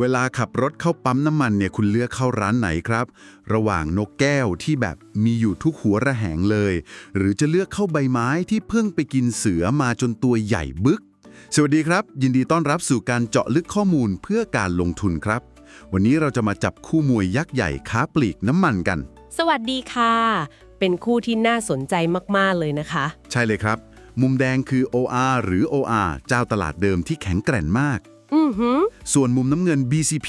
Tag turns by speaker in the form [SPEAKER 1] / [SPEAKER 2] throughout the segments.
[SPEAKER 1] เวลาขับรถเข้าปั๊มน้ำมันเนี่ยคุณเลือกเข้าร้านไหนครับ ระหว่างนกแก้วที่แบบมีอยู่ทุกหัวระแหงเลย หรือจะเลือกเข้าใบไม้ที่เพิ่งไปกินเสือมาจนตัวใหญ่บึก สวัสดีครับ ยินดีต้อนรับสู่การเจาะลึกข้อมูลเพื่อการลงทุนครับ วันนี้เราจะมาจับคู่มวยยักษ์ใหญ่ค้าปลีกน้ำมันกัน
[SPEAKER 2] สวัสดีค่ะ เป็นคู่ที่น่าสนใจมากๆเลยนะคะ
[SPEAKER 1] ใช่เลยครับ มุมแดงคือ OR หรือ OR เจ้าตลาดเดิมที่แข็งแกร่งมาก
[SPEAKER 2] อือหือ
[SPEAKER 1] ส่วนมุมน้ำเงิน BCP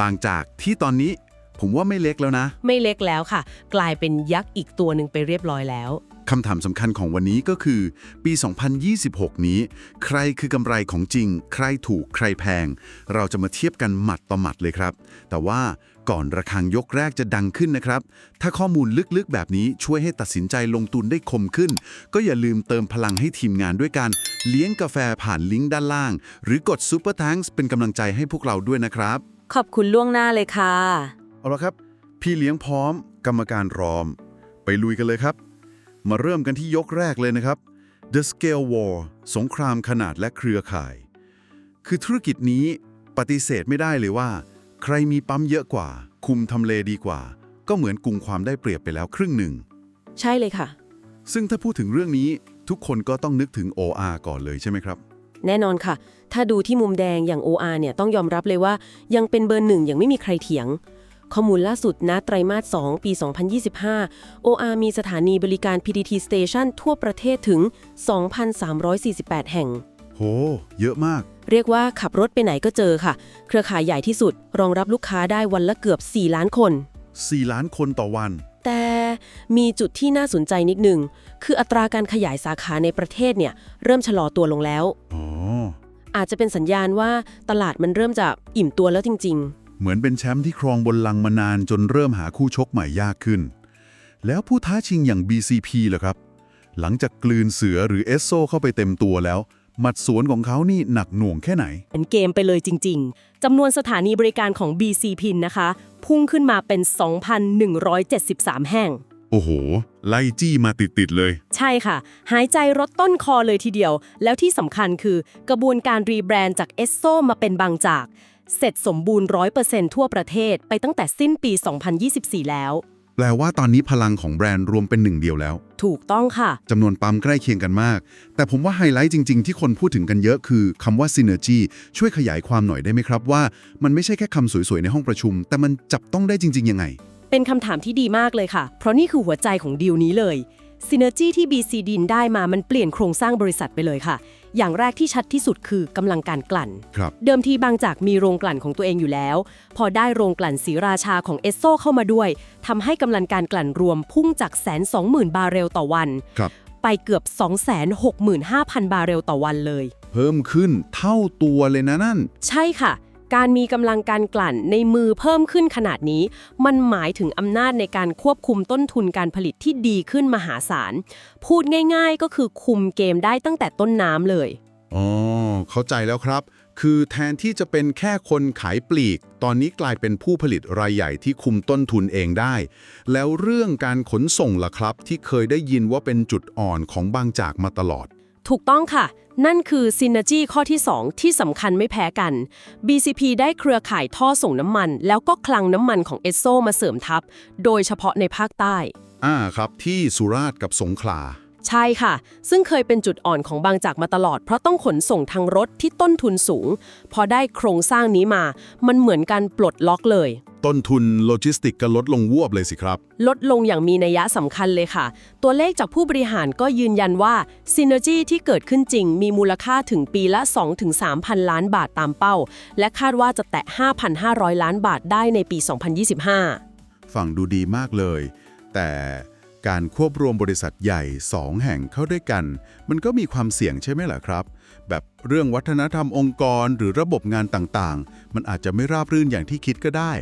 [SPEAKER 1] บางจากที่ตอนนี้ ผมว่าไม่เล็กแล้วนะ
[SPEAKER 2] ไม่เล็กแล้วค่ะ กลายเป็นยักษ์อีกตัวหนึ่งไปเรียบร้อยแล้ว
[SPEAKER 1] คำถามสำคัญของวันนี้ก็คือ ปี 2026 นี้ ใครคือกำไรของจริง ใครถูกใครแพง เราจะมาเทียบกันหมัดต่อหมัดเลยครับ แต่ว่า ก่อนระฆังยกแรกจะดังขึ้นนะครับ ถ้าข้อมูลลึกๆ แบบนี้ช่วยให้ตัดสินใจลงทุนได้คมขึ้น ก็อย่าลืมเติมพลังให้ทีมงานด้วยการเลี้ยงกาแฟผ่านลิงก์ด้านล่าง หรือกด Super Thanks เป็นกำลังใจให้พวกเราด้วยนะครับ
[SPEAKER 3] ขอบคุณล่วงหน้าเลยค่ะ
[SPEAKER 1] เอาละครับ พี่เลี้ยงพร้อม กรรมการรอม ไปลุยกันเลยครับ มาเริ่มกันที่ยกแรกเลยนะครับ The Scale War สงครามขนาดและเครือข่าย คือธุรกิจนี้ปฏิเสธไม่ได้เลยว่า ใครมีปั๊มเยอะกว่า คุมทำเลดีกว่า ก็เหมือนกุมความได้เปรียบไปแล้วครึ่งหนึ่ง
[SPEAKER 3] ใช่เลยค่ะ
[SPEAKER 1] ซึ่งถ้าพูดถึงเรื่องนี้ทุกคนก็ต้องนึกถึง OR ก่อนเลยใช่ไหมครับ
[SPEAKER 3] แน่นอนค่ะ ถ้าดูที่มุมแดงอย่าง OR เนี่ยต้องยอมรับเลยว่า ยังเป็นเบอร์หนึ่งอย่างไม่มีใครเถียง ข้อมูลล่าสุดนะไตรมาส 2 ปี 2025 OR มีสถานีบริการ PTT Station ทั่วประเทศถึง 2,348 แห่ง
[SPEAKER 1] โห เยอะมาก
[SPEAKER 3] เรียกว่าขับรถไปไหนก็เจอค่ะ เครือข่ายใหญ่ที่สุด รองรับลูกค้าได้วันละเกือบ 4 ล้านคน
[SPEAKER 1] 4 ล้านคนต่อวัน
[SPEAKER 3] แต่มีจุดที่น่าสนใจนิดหนึ่งคืออัตราการขยายสาขาในประเทศเนี่ย เริ่มชะลอตัวลงแล้ว
[SPEAKER 1] อ๋อ
[SPEAKER 3] อาจจะเป็นสัญญาณว่าตลาดมันเริ่มจะอิ่มตัวแล้วจริง
[SPEAKER 1] เหมือนเป็นแชมป์ที่ครองบนลังก์มานานจนเริ่มหาคู่ชกใหม่ยากขึ้น แล้วผู้ท้าชิงอย่าง BCP ล่ะครับ หลังจากกลืนเสือหรือเอสโซเข้าไปเต็มตัวแล้ว หมัดสวนของเขานี่หนักหน่วงแค่ไหน
[SPEAKER 4] ๆเป็นเกมไปเลยจริง ๆ จำนวนสถานีบริการของ BC Pin นะคะ พุ่งขึ้นมาเป็น 2,173 แห่ง
[SPEAKER 1] โอ้โห ไล่จี้มาติด ๆ เลย
[SPEAKER 4] ใช่ค่ะ หายใจรถต้นคอเลยทีเดียว แล้วที่สำคัญคือกระบวนการรีแบรนด์จากเอสโซมาเป็นบางจาก เสร็จสมบูรณ์ 100%ทั่วประเทศไปตั้งแต่สิ้นปี 2024 แล้ว
[SPEAKER 1] แปลว่าตอนนี้พลังของแบรนด์รวมเป็นหนึ่งเดียวแล้ว
[SPEAKER 4] ถูกต้องค่ะ
[SPEAKER 1] จำนวนปั๊มใกล้เคียงกันมาก แต่ผมว่าไฮไลท์จริง ๆ ที่คนพูดถึงกันเยอะคือคำว่า synergy ช่วยขยายความหน่อยได้ไหมครับว่า มันไม่ใช่แค่คำสวยๆ ในห้องประชุม แต่มันจับต้องได้จริง ๆ ยังไง
[SPEAKER 4] เป็นคำถามที่ดีมากเลยค่ะ เพราะนี่คือหัวใจของดีลนี้เลยซินเนอร์จีที่ BC ดินได้มามันเปลี่ยนโครงสร้างบริษัทไปเลยค่ะ อย่างแรกที่ชัดที่สุดคือกำลังการกลั่น
[SPEAKER 1] ครับ
[SPEAKER 4] เดิมทีบางจากมีโรงกลั่นของตัวเองอยู่แล้ว พอได้โรงกลั่นศรีราชาของเอสโซเข้ามาด้วยทำให้กำลังการกลั่นรวมพุ่งจากแสนสองหมื่นบาร์เรลต่อวัน
[SPEAKER 1] ครับ
[SPEAKER 4] ไปเกือบ 265,000 บาร์เรลต่อวันเลย
[SPEAKER 1] เพิ่มขึ้นเท่าตัวเลยนะนั่น
[SPEAKER 4] ใช่ค่ะ การมีกำลังการกลั่นในมือเพิ่มขึ้นขนาดนี้ มันหมายถึงอำนาจในการควบคุมต้นทุนการผลิตที่ดีขึ้นมหาศาล พูดง่ายๆ ก็คือคุมเกมได้ตั้งแต่ต้นน้ำเลย
[SPEAKER 1] อ๋อ เข้าใจแล้วครับ คือแทนที่จะเป็นแค่คนขายปลีก ตอนนี้กลายเป็นผู้ผลิตรายใหญ่ที่คุมต้นทุนเองได้ แล้วเรื่องการขนส่งล่ะครับ ที่เคยได้ยินว่าเป็นจุดอ่อนของบางจากมาตลอด
[SPEAKER 4] ถูกต้องค่ะ นั่นคือซิน n จีข้อที่ 2 ที่สำคัญไม่แพ้กัน BCP ได้เครือข่ายท่อส่งน้ำมัน แล้วก็คลังน้ำมันของเอสโซมาเสริมทัพ โดยเฉพาะในภาคใต้
[SPEAKER 1] อ่าครับที่สุราษฎร์กับสงขลา
[SPEAKER 4] ใช่ค่ะ ซึ่งเคยเป็นจุดอ่อนของบางจากมาตลอด เพราะต้องขนส่งทางรถที่ต้นทุนสูง พอได้โครงสร้างนี้มา มันเหมือนการปลดล็อกเลย
[SPEAKER 1] ต้นทุนโลจิสติกก็ลดลงววบเลยสิครับ
[SPEAKER 4] ลดลงอย่างมีนัยสำคัญเลยค่ะ ตัวเลขจากผู้บริหารก็ยืนยันว่า Synergy ที่เกิดขึ้นจริง มีมูลค่าถึงปีละ 2-3,000ล้านบาทตามเป้า และคาดว่าจะแตะ 5,500 ล้านบาทได้ในปี 2025
[SPEAKER 1] ฝั่งดูดีมากเลย แต่ การควบรวมบริษัทใหญ่ 2 แห่งเข้าด้วยกัน มันก็มีความเสี่ยงใช่ไหมล่ะครับ แบบเรื่องวัฒนธรรมองค์กรหรือระบบงานต่างๆ มันอาจจะไม่ราบรื่นอย่างที่คิดก็ได้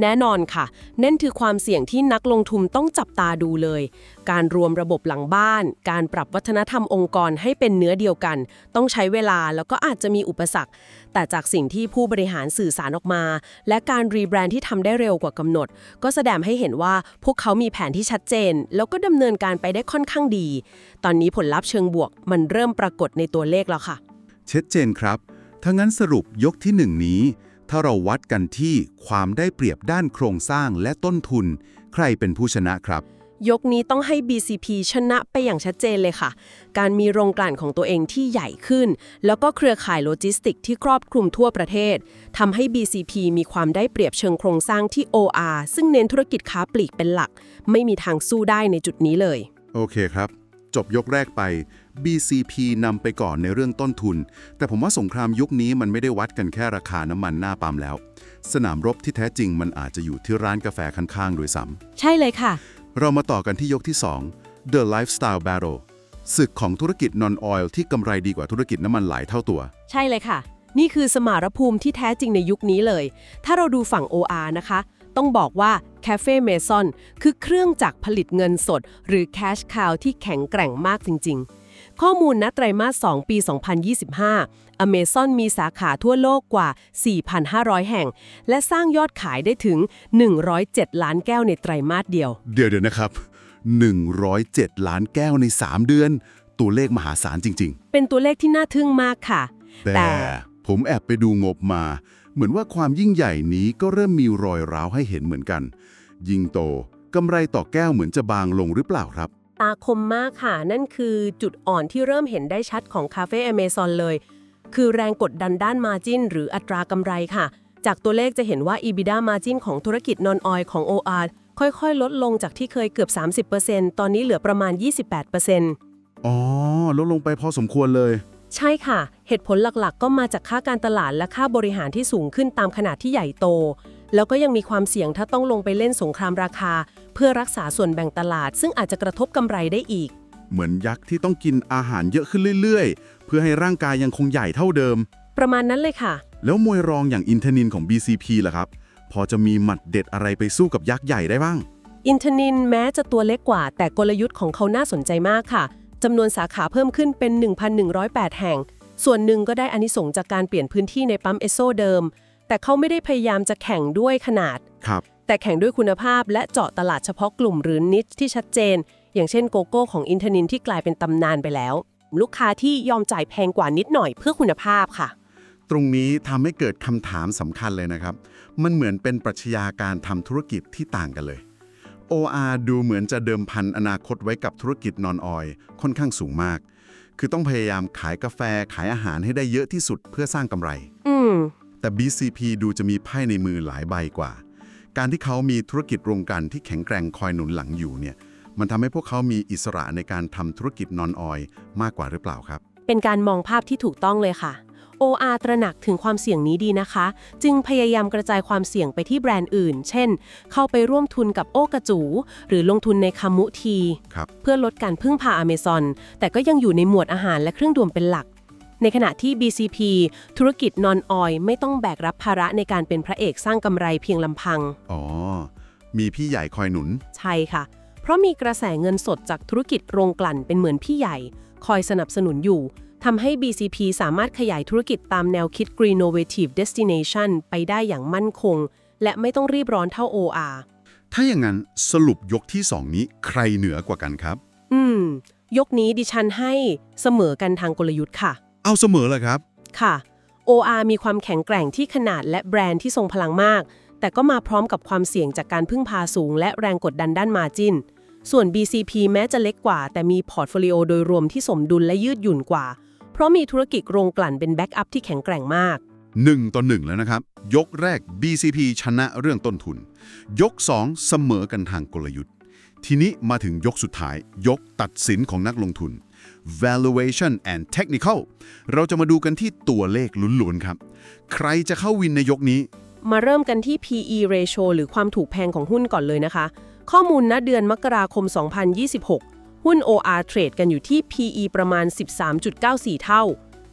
[SPEAKER 4] แน่นอนค่ะนั่นคือความเสี่ยงที่นักลงทุนต้องจับตาดูเลย การรวมระบบหลังบ้าน การปรับวัฒนธรรมองค์กรให้เป็นเนื้อเดียวกัน ต้องใช้เวลาแล้วก็อาจจะมีอุปสรรค แต่จากสิ่งที่ผู้บริหารสื่อสารออกมา และการรีแบรนด์ที่ทำได้เร็วกว่ากำหนด ก็แสดงให้เห็นว่าพวกเขามีแผนที่ชัดเจน แล้วก็ดำเนินการไปได้ค่อนข้างดี ตอนนี้ผลลัพธ์เชิงบวก มันเริ่มปรากฏในตัวเลขแล้วค่ะ
[SPEAKER 1] ชัดเจนครับถ้างั้นสรุปยกที่หนึ่งนี้ ถถ้าเราวัดกันที่ความได้เปรียบด้านโครงสร้างและต้นทุน ใครเป็นผู้ชนะครับ
[SPEAKER 4] ยกนี้ต้องให้ BCP ชนะไปอย่างชัดเจนเลยค่ะ การมีโรงกลั่นของตัวเองที่ใหญ่ขึ้น แล้วก็เครือข่ายโลจิสติกที่ครอบคลุมทั่วประเทศทำให้ BCP มีความได้เปรียบเชิงโครงสร้างที่ OR ซึ่งเน้นธุรกิจค้าปลีกเป็นหลัก ไม่มีทางสู้ได้ในจุดนี้เลย
[SPEAKER 1] โอเคครับ จบยกแรกไป BCP นำไปก่อนในเรื่องต้นทุน แต่ผมว่าสงครามยุคนี้มันไม่ได้วัดกันแค่ราคาน้ำมันหน้าปั๊มแล้ว สนามรบที่แท้จริงมันอาจจะอยู่ที่ร้านกาแฟข้างๆด้วยซ้
[SPEAKER 3] ใช่เลยค่ะำ
[SPEAKER 1] เรามาต่อกันที่ยกที่ 2 The Lifestyle Battle ศึกของธุรกิจ non-oil ที่กำไรดีกว่าธุรกิจน้ำมันหลายเท่าตัว
[SPEAKER 4] ใช่เลยค่ะ นี่คือสมรภูมิที่แท้จริงในยุคนี้เลย ถ้าเราดูฝั่ง OR นะคะ ต้องบอกว่า Cafe Mason คือเครื่องจักรผลิตเงินสด หรือ Cash Cow ที่แข็งแกร่งมากจริง ๆ ข้อมูลณไตรมาส 2 ปี 2025 Amazon มีสาขาทั่วโลกกว่า 4,500 แห่ง และสร้างยอดขายได้ถึง 107 ล้านแก้วในไตรมาสเดียว
[SPEAKER 1] เดี๋ยวเดี๋ยวนะครับ 107 ล้านแก้วใน 3 เดือน ตัวเลขมหาศาลจริง
[SPEAKER 4] เป็นตัวเลขที่น่าทึ่งมากค่ะ
[SPEAKER 1] ๆแต่ผมแอบไปดูงบมา เหมือนว่าความยิ่งใหญ่นี้ก็เริ่มมีรอยร้าวให้เห็นเหมือนกัน ยิ่งโตกำไรต่อแก้วเหมือนจะบางลงหรือเปล่าครับ
[SPEAKER 4] ตาคมมากค่ะ นั่นคือจุดอ่อนที่เริ่มเห็นได้ชัดของคาเฟ่อเมซอนเลย คือแรงกดดันด้านมาจินหรืออัตรากำไรค่ะ จากตัวเลขจะเห็นว่า EBITDA margin ของธุรกิจนอนออยของ OR ค่อยๆ ลดลงจากที่เคยเกือบ 30%ตอนนี้เหลือประมาณ 28%
[SPEAKER 1] อ๋อ ลดลงไปพอสมควรเลย
[SPEAKER 4] ใช่ค่ะ เหตุผลหลักๆ ก็มาจากค่าการตลาดและค่าบริหารที่สูงขึ้นตามขนาดที่ใหญ่โต แล้วก็ยังมีความเสี่ยงถ้าต้องลงไปเล่นสงครามราคา เพื่อรักษาส่วนแบ่งตลาด ซึ่งอาจจะกระทบกำไรได้อีก
[SPEAKER 1] เหมือนยักษ์ที่ต้องกินอาหารเยอะขึ้นเรื่อยๆ เพื่อให้ร่างกายยังคงใหญ่เท่าเดิม
[SPEAKER 4] ประมาณนั้นเลยค่ะ
[SPEAKER 1] แล้วมวยรองอย่างอินเทนินของ BCP ล่ะครับ พอจะมีหมัดเด็ดอะไรไปสู้กับยักษ์ใหญ่ได้บ้าง
[SPEAKER 4] อินเทนินแม้จะตัวเล็กกว่า แต่กลยุทธ์ของเขาน่าสนใจมากค่ะจำนวนสาขาเพิ่มขึ้นเป็น 1,108 แห่ง ส่วนหนึ่งก็ได้อานิสงส์จากการเปลี่ยนพื้นที่ในปั๊มเอสโซเดิม แต่เขาไม่ได้พยายามจะแข่งด้วยขนาด
[SPEAKER 1] ครับ
[SPEAKER 4] แต่แข่งด้วยคุณภาพและเจาะตลาดเฉพาะกลุ่มหรือนิชที่ชัดเจน อย่างเช่นโกโก้ของอินเทนินที่กลายเป็นตำนานไปแล้ว ลูกค้าที่ยอมจ่ายแพงกว่านิดหน่อยเพื่อคุณภาพค่ะ
[SPEAKER 1] ตรงนี้ทำให้เกิดคำถามสำคัญเลยนะครับ มันเหมือนเป็นปรัชญาการทำธุรกิจที่ต่างกันเลย OR ดูเหมือนจะเดิมพันอนาคตไว้กับธุรกิจนอนออยค่อนข้างสูงมาก คือต้องพยายามขายกาแฟขายอาหารให้ได้เยอะที่สุดเพื่อสร้างกำไร
[SPEAKER 4] อืม
[SPEAKER 1] แต่ BCP ดูจะมีไพ่ในมือหลายใบกว่า การที่เขามีธุรกิจโรงกลั่นที่แข็งแกร่งคอยหนุนหลังอยู่เนี่ยมันทำให้พวกเขามีอิสระในการทำธุรกิจนอนออยมากกว่าหรือเปล่าครับ
[SPEAKER 4] เป็นการมองภาพที่ถูกต้องเลยค่ะ OR ตระหนักถึงความเสี่ยงนี้ดีนะคะ จึงพยายามกระจายความเสี่ยงไปที่แบรนด์อื่น เช่น เข้าไปร่วมทุนกับโอกระจู หรือลงทุนในคามุที
[SPEAKER 1] ครับ
[SPEAKER 4] เพื่อลดการพึ่งพาอเมซอน แต่ก็ยังอยู่ในหมวดอาหารและเครื่องดื่มเป็นหลัก ในขณะที่ BCP ธุรกิจนอนออยไม่ต้องแบกรับภาระในการเป็นพระเอกสร้างกำไรเพียงลำพัง
[SPEAKER 1] อ๋อ มีพี่ใหญ่คอยหนุน
[SPEAKER 4] ใช่ค่ะ เพราะมีกระแสเงินสดจากธุรกิจโรงกลั่นเป็นเหมือนพี่ใหญ่ คอยสนับสนุนอยู่ทำให้ BCP สามารถขยายธุรกิจตามแนวคิด Greennovative Destination ไปได้อย่างมั่นคง และไม่ต้องรีบร้อนเท่า OR
[SPEAKER 1] ถ้าอย่างนั้นสรุปยกที่ 2 นี้ใครเหนือกว่ากันครับ
[SPEAKER 4] อืม ยกนี้ดิฉันให้เสมอกันทางกลยุทธ์ค่ะ
[SPEAKER 1] เอาเสมอเลยครับ
[SPEAKER 4] ค่ะ OR มีความแข็งแกร่งที่ขนาดและแบรนด์ที่ทรงพลังมาก แต่ก็มาพร้อมกับความเสี่ยงจากการพึ่งพาสูง และแรงกดดันด้านมาจิน ส่วน BCP แม้จะเล็กกว่า แต่มีพอร์ตโฟลิโอโดยรวมที่สมดุลและยืดหยุ่นกว่า เพราะมีธุรกิจโรงกลั่นเป็นแบ็กอัพที่แข็งแกร่งมาก
[SPEAKER 1] 1 ต่อ 1 แล้วนะครับ ยกแรก BCP ชนะเรื่องต้นทุน ยก 2 เสมอกันทางกลยุทธ์ ทีนี้มาถึงยกสุดท้าย ยกตัดสินของนักลงทุน valuation and technical เราจะมาดูกันที่ตัวเลขล้วนๆครับ ใครจะเข้าวินในยกนี้
[SPEAKER 4] มาเริ่มกันที่ PE ratio หรือความถูกแพงของหุ้นก่อนเลยนะคะ ข้อมูลณเดือนมกราคม 2026 หุ้น OR เทรดกันอยู่ที่ PE ประมาณ 13.94 เท่า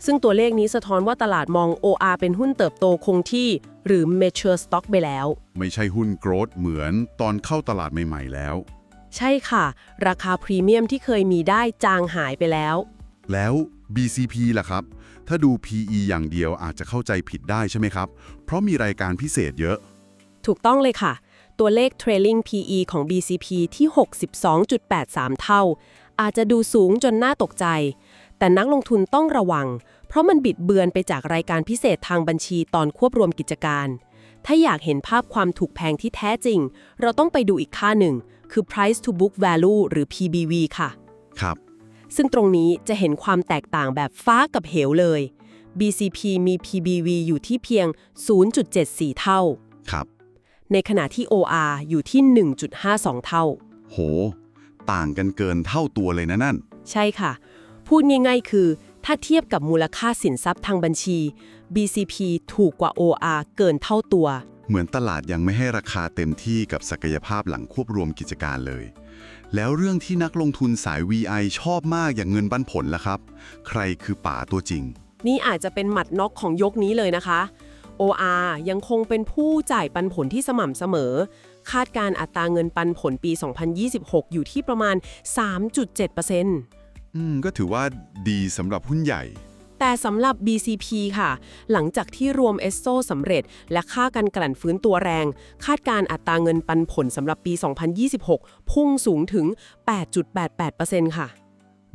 [SPEAKER 4] ซึ่งตัวเลขนี้สะท้อนว่าตลาดมอง OR เป็นหุ้นเติบโตคงที่ หรือ mature stock ไปแล้ว
[SPEAKER 1] ไม่ใช่หุ้นโกรดเหมือนตอนเข้าตลาดใหม่ ๆ แล้ว
[SPEAKER 4] ใช่ค่ะ ราคาพรีเมียมที่เคยมีได้จางหายไปแล้ว
[SPEAKER 1] แล้ว BCP ล่ะครับ ถ้าดู PE อย่างเดียวอาจจะเข้าใจผิดได้ใช่ไหมครับ เพราะมีรายการพิเศษเยอะ
[SPEAKER 4] ถูกต้องเลยค่ะ ตัวเลข trailing PE ของ BCP ที่ 62.83 เท่า อาจจะดูสูงจนน่าตกใจ แต่นักลงทุนต้องระวัง เพราะมันบิดเบือนไปจากรายการพิเศษทางบัญชีตอนควบรวมกิจการ ถ้าอยากเห็นภาพความถูกแพงที่แท้จริง เราต้องไปดูอีกค่าหนึ่ง คือ price to book value หรือ PBV ค่ะ
[SPEAKER 1] ครับ
[SPEAKER 4] ซึ่งตรงนี้จะเห็นความแตกต่างแบบฟ้ากับเหวเลย BCP มี PBV อยู่ที่เพียง 0.74 เท่า
[SPEAKER 1] ครับ
[SPEAKER 4] ในขณะที่ OR อยู่ที่ 1.52 เท่า
[SPEAKER 1] โห ต่างกันเกินเท่าตัวเลยนะนั่น
[SPEAKER 4] ใช่ค่ะ พูดง่ายๆคือ ถ้าเทียบกับมูลค่าสินทรัพย์ทางบัญชี BCP ถูกกว่า OR เกินเท่าตัว
[SPEAKER 1] เหมือนตลาดยังไม่ให้ราคาเต็มที่กับศักยภาพหลังควบรวมกิจการเลย แล้วเรื่องที่นักลงทุนสาย VI ชอบมากอย่างเงินปันผลล่ะครับ ใครคือป่าตัวจริง
[SPEAKER 4] นี่อาจจะเป็นหมัดน็อกของยกนี้เลยนะคะ OR ยังคงเป็นผู้จ่ายปันผลที่สม่ำเสมอ คาดการณ์อัตราเงินปันผลปี 2026 อยู่ที่ประมาณ 3.7%
[SPEAKER 1] อืมก็ถือว่าดีสำหรับหุ้นใหญ่
[SPEAKER 4] แต่สำหรับ BCP ค่ะ หลังจากที่รวมเอสโซสำเร็จ และค่าการกลั่นฟื้นตัวแรง คาดการณ์อัตราเงินปันผลสำหรับปี 2026 พุ่งสูงถึง 8.88%ค่ะ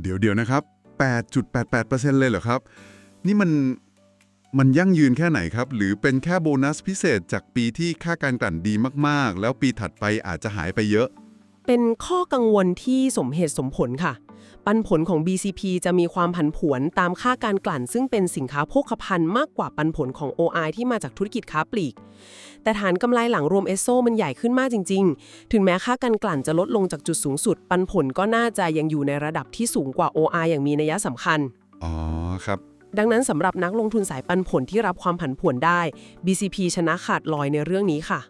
[SPEAKER 1] เดี๋ยวเดี๋ยวนะครับ 8.88%เลยเหรอครับ นี่มันมันยั่งยืนแค่ไหนครับ หรือเป็นแค่โบนัสพิเศษจากปีที่ค่าการกลั่นดีมาก ๆ แล้วปีถัดไปอาจจะหายไปเยอะ
[SPEAKER 4] เป็นข้อกังวลที่สมเหตุสมผลค่ะ ปันผลของ BCP จะมีความผันผวนตามค่าการกลั่น ซึ่งเป็นสินค้าโภคภัณฑ์มากกว่าปันผลของ OI ที่มาจากธุรกิจค้าปลีก แต่ฐานกำไรหลังรวมเอสโซมันใหญ่ขึ้นมากจริง ๆ ถึงแม้ค่าการกลั่นจะลดลงจากจุดสูงสุด ปันผลก็น่าจะยังอยู่ในระดับที่สูงกว่า OI อย่างมีนัยสำคัญ
[SPEAKER 1] อ๋อครับ
[SPEAKER 4] ดังนั้นสำหรับนักลงทุนสายปันผลที่รับความผันผวนได้ BCP ชนะขาดลอยในเรื่องนี้ค่ะ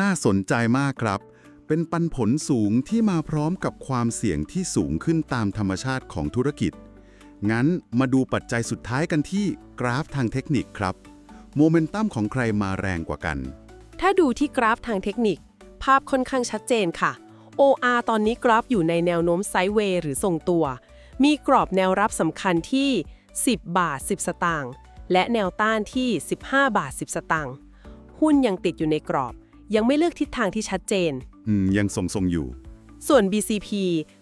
[SPEAKER 1] น่าสนใจมากครับ เป็นปันผลสูงที่มาพร้อมกับความเสี่ยงที่สูงขึ้นตามธรรมชาติของธุรกิจ งั้นมาดูปัจจัยสุดท้ายกันที่กราฟทางเทคนิคครับ โมเมนตัมของใครมาแรงกว่ากัน
[SPEAKER 4] ถ้าดูที่กราฟทางเทคนิค ภาพค่อนข้างชัดเจนค่ะ OR ตอนนี้กราฟอยู่ในแนวโน้มไซด์เวย์หรือทรงตัว มีกรอบแนวรับสำคัญที่ 10 บาท 10 สตางค์ และแนวต้านที่ 15 บาท 10 สตางค์ หุ้นยังติดอยู่ในกรอบ ยังไม่เลือกทิศทางที่ชัดเจน
[SPEAKER 1] อืมยังทรงๆอยู่
[SPEAKER 4] ส่วน BCP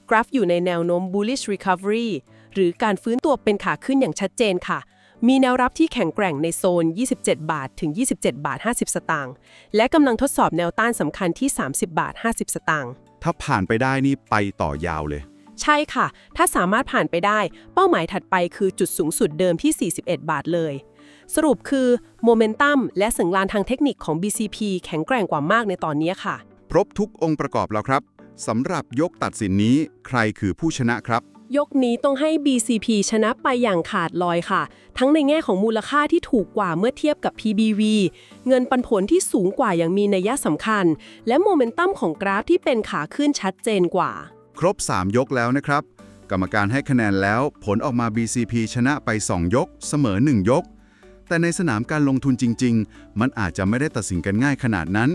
[SPEAKER 4] กราฟอยู่ในแนวโน้ม bullish recovery หรือการฟื้นตัวเป็นขาขึ้นอย่างชัดเจนค่ะ มีแนวรับที่แข็งแกร่งในโซน 27 บาท ถึง 27 บาท 50 สตางค์ และกำลังทดสอบแนวต้านสำคัญที่ 30 บาท 50 สตางค์
[SPEAKER 1] ถ้าผ่านไปได้นี่ไปต่อยาวเลย
[SPEAKER 4] ใช่ค่ะ ถ้าสามารถผ่านไปได้ เป้าหมายถัดไปคือจุดสูงสุดเดิมที่ 41 บาทเลย สรุปคือโมเมนตัมและสัญญาณทางเทคนิคของ BCP แข็งแกร่งกว่ามากในตอนนี้ค่ะ
[SPEAKER 1] ค รบทุกองค์ประกอบแล้วครับสำหรับยกตัดสินนี้ใครคือผู้ชนะครับ
[SPEAKER 4] ยกนี้ต้องให้ BCP ชนะไปอย่างขาดลอยค่ะ ทั้งในแง่ของมูลค่าที่ถูกกว่าเมื่อเทียบกับ PBV เงินปันผลที่สูงกว่าอย่างมีนัยสำคัญ และโมเมนตัมของกราฟที่เป็นขาขึ้นชัดเจนกว่า
[SPEAKER 1] ครบ 3 ยกแล้วนะครับ กรรมการให้คะแนนแล้ว ผลออกมา BCP ชนะไป 2 ยก เสมอ 1 ยก แต่ในสนามการลงทุนจริง ๆ มันอาจจะไม่ได้ตัดสินกันง่ายขนาดนั้น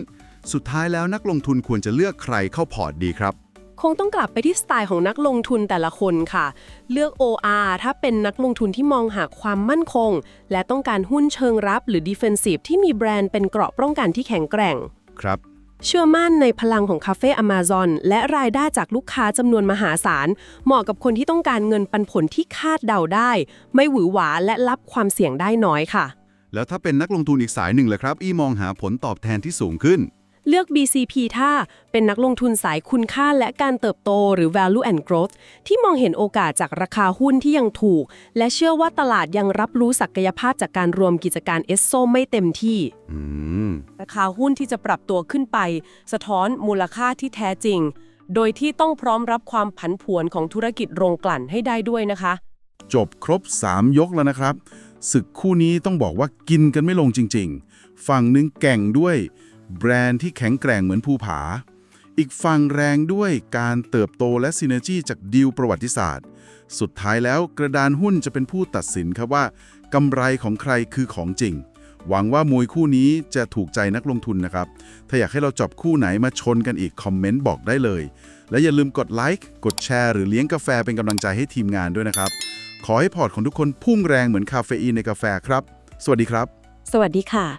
[SPEAKER 1] สุดท้ายแล้วนักลงทุนควรจะเลือกใครเข้าพอร์ตดีครับ
[SPEAKER 4] คงต้องกลับไปที่สไตล์ของนักลงทุนแต่ละคนค่ะ เลือก OR ถ้าเป็นนักลงทุนที่มองหาความมั่นคง และต้องการหุ้นเชิงรับหรือ Defensive ที่มีแบรนด์เป็นเกราะป้องกันที่แข็งแกร่ง
[SPEAKER 1] ครับ
[SPEAKER 4] เชื่อมั่นในพลังของคาเฟ่อ z o n และรายได้จากลูกค้าจำนวนมหาศาล เหมาะกับคนที่ต้องการเงินปันผลที่คาดเดาได้ ไม่หวือหวาและรับความเสี่ยงได้น้อยค่ะ
[SPEAKER 1] แล้วถ้าเป็นนักลงทุนอีกสายหนึ่งเลยครับ อีมองหาผลตอบแทนที่สูงขึ้น
[SPEAKER 4] เลือก BCP ถ้าเป็นนักลงทุนสายคุณค่าและการเติบโตหรือ value and growth ที่มองเห็นโอกาสจากราคาหุ้นที่ยังถูก และเชื่อว่าตลาดยังรับรู้ศักยภาพจากการรวมกิจการเอสโซไม่เต็มที่
[SPEAKER 1] อืม
[SPEAKER 4] ราคาหุ้นที่จะปรับตัวขึ้นไป สะท้อนมูลค่าที่แท้จริง โดยที่ต้องพร้อมรับความผันผวนของธุรกิจโรงกลั่นให้ได้ด้วยนะคะ
[SPEAKER 5] จบครบ 3 ยกแล้วนะครับศึกคู่นี้ต้องบอกว่ากินกันไม่ลงจริง ๆ ฝั่งหนึ่งแก่งด้วย แบรนด์ที่แข็งแกร่งเหมือนภูผา อีกฝั่งแรงด้วยการเติบโตและซีเนจีจากดีลประวัติศาสตร์ สุดท้ายแล้วกระดานหุ้นจะเป็นผู้ตัดสินครับว่ากำไรของใครคือของจริง หวังว่ามวยคู่นี้จะถูกใจนักลงทุนนะครับ ถ้าอยากให้เราจับคู่ไหนมาชนกันอีกคอมเมนต์บอกได้เลย และอย่าลืมกดไลค์กดแชร์หรือเลี้ยงกาแฟเป็นกำลังใจให้ทีมงานด้วยนะครับ ขอให้พอร์ตของทุกคนพุ่งแรงเหมือนคาเฟอีนในกาแฟครับ สวัสดีครับ
[SPEAKER 4] สวัสดีค่ะ